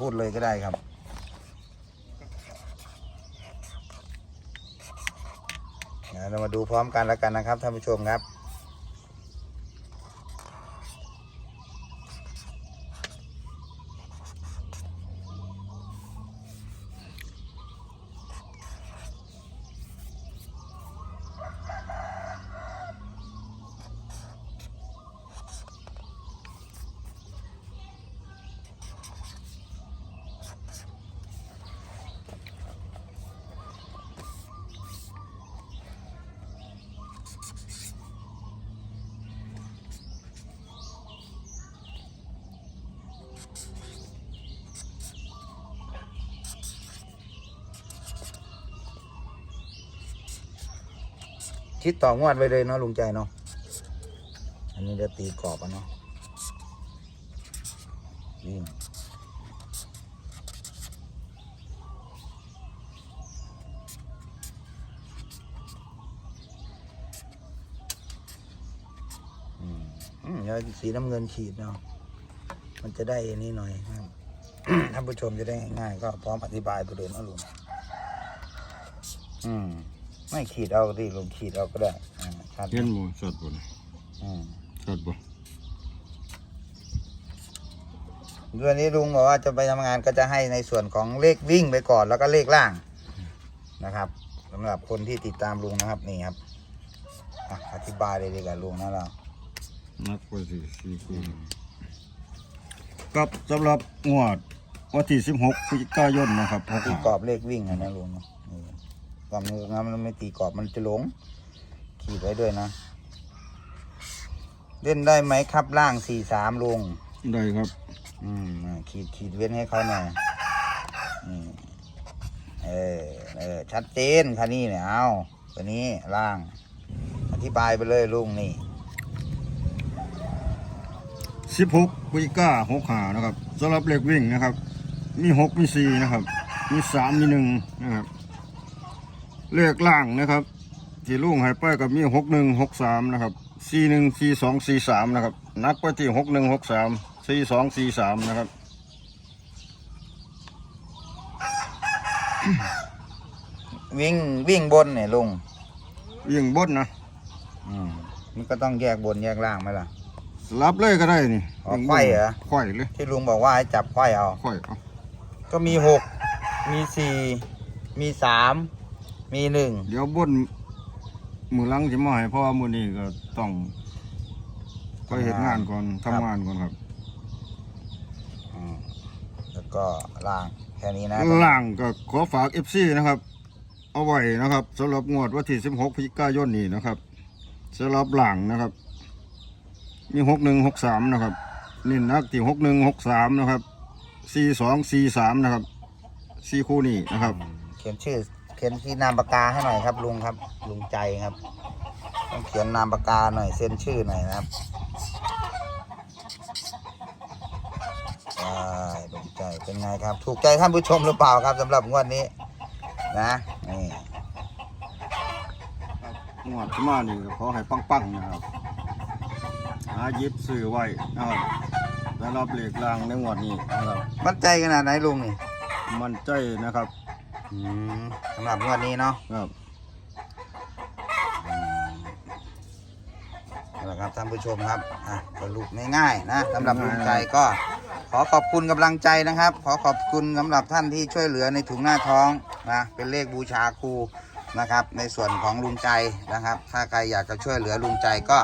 พูดเลยก็ได้ครับ เรามาดูพร้อมกันแล้วกันนะครับท่านผู้ชมครับ คิดต่องวดไว้เลยเนาะลุงใจเนาะอันนี้จะตีกรอบอะเนาะวิ่งอืมอืมเดี๋ยวสีน้ำเงินขีดเนาะ มันจะได้อันนี้หน่อยครับท่านผู้ชมจะได้ง่ายก็พร้อมอธิบายไปเลยนะลุงอืม ไม่ขีดเอาดิลุงขีดเอาก็ได้อ่าชัดเห็นบ่ชัดบ่นะอืมชัดบ่เดือนนี้ลุงบอกว่าจะไปทำงานก็จะให้ในส่วนของเลขวิ่งไปก่อนแล้วก็เลขล่างนะครับสำหรับคนที่ติดตามลุงนะครับนี่ครับอะอธิบายเลยดีกว่าลุงนะเรานักไปสิสี่คูณกับสำหรับงวดวันที่16พฤศจิกายนนะครับหกตีห้ากรอบเลขวิ่งอะนะลุงเนาะนี่ความมืองานมันไม่ตีกรอบมันจะหลง ขีดไว้ด้วยนะ เล่นได้ไหมครับล่างสี่สามลุงได้ครับ อืมอะขีดขีดเว้นให้เขาหน่อยอืมเออเออชัดเจนค่ะนี่เนี่ยเอาตัวนี้ล่าง อธิบายไปเลยลุงนี่16พฤศจิกา65นะครับสำหรับเลขวิ่งนะครับ มี6มี4นะครับ มี3มี1นะครับ เลขล่างนะครับ ที่ลุงให้ไปกับมี61 63นะครับ41 42 43นะครับ นักไปที่61 63 42 43นะครับวิ่งวิ่งบนเนี่ยลุงวิ่งบนนะอืมมันก็ต้องแยกบนแยกล่างไหมล่ะรับเลยก็ได้นี่อ๋อไขว้เหรอไขว้เลยที่ลุงบอกว่าให้จับไขว้เอาไขว้เอาก็มีหกมีสี่มีสาม มีหนึ่งเดี๋ยวบนมือหลังจะมาให้เพราะว่ามือนี้ก็ต้องไปเห็นงานก่อนทำงานก่อนครับอืมแล้วก็ล่างแค่นี้นะล่างก็ขอฝาก FC นะครับ เอาไว้นะครับสำหรับงวดวันที่16พฤศจิกายนนี้นะครับสำหรับหลังนะครับ มี61 63นะครับนี่นักที่61 63นะครับ42 43นะครับสี่คู่นี้นะครับ เขียนชื่อ เขียนที่นามปากกาให้หน่อยครับ ลุงครับ ลุงใจครับ ต้องเขียนนามปากกาหน่อยเซ็นชื่อหน่อยนะครับใช่ลุงใจเป็นไงครับ ถูกใจท่านผู้ชมหรือเปล่าครับสำหรับงวดนี้ นะนี่งวดที่มานี่ก็ขอให้ปังๆนะครับหาหยิบซื้อไว้นะครับสำหรับเหล็กรางในงวดนี้นะครับมั่นใจขนาดไหนลุงนี่มันใจนะครับ อืมสำหรับงวดนี้เนาะครับนั่นแหละครับท่านผู้ชมครับอะสรุปง่ายๆนะสำหรับลุงใจก็ ขอขอบคุณกำลังใจนะครับ ขอขอบคุณสำหรับท่านที่ช่วยเหลือในถุงหน้าท้องนะเป็นเลขบูชาครูนะครับ ในส่วนของลุงใจนะครับ ถ้าใครอยากจะช่วยเหลือลุงใจก็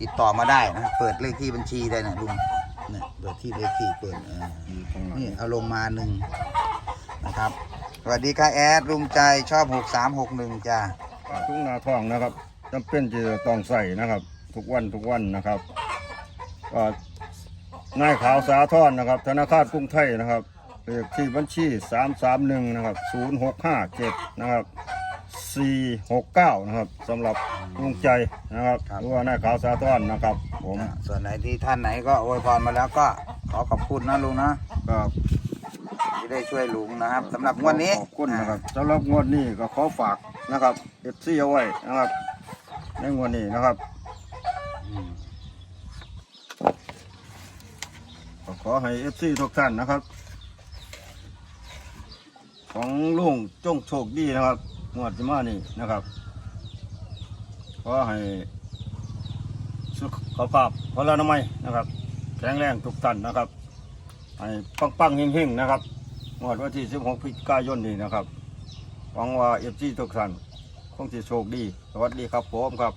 ติดต่อมาได้นะเปิดเลขที่บัญชีได้นะลุงเนี่ยเปิดที่เลขที่เปิดเอออยู่ข้างหลังนี่เอาลงมาหนึ่งนะครับส วัสดีค่ะแอดลุงใจชอบหกสามหกหนึ่งจ้าทุกหน้าท้องนะครับจำเป็นจะต้องใส่นะครับ ทุกวันทุกวันนะครับก็นายขาวสาทรนะครับ ธนาคารกรุงไทยนะครับเลขที่บัญชี331นะครับ0657นะครับ469นะครับสำหรับลุงใจนะครับหรือว่านายขาวสาทรนะครับ ผมนะส่วนไหนที่ท่านไหนก็อวยพรมาแล้วก็ขอขอบคุณนะลุงนะก็ ที่ได้ช่วยลุงนะครับสำหรับงวดนี้ขอบคุณนะครับสำหรับงวดนี้ก็ขอฝากนะครับเอฟซีเอาไว้นะครับ ในงวดนี้นะครับอืมก็ขอให้เอฟซีทุกท่านนะครับ ของลุงจงโชคดีนะครับงวดที่มานี่นะครับขอให้สุขภาพพลานามัยนะครับ แข็งแรงทุกท่านนะครับให้ปังปังๆเฮงๆนะครับ งวดวันที่ 16พฤศจิกายนนี้นะครับหวังว่าเอฟซีทุกท่านคงจะโชคดี สวัสดีครับผมครับ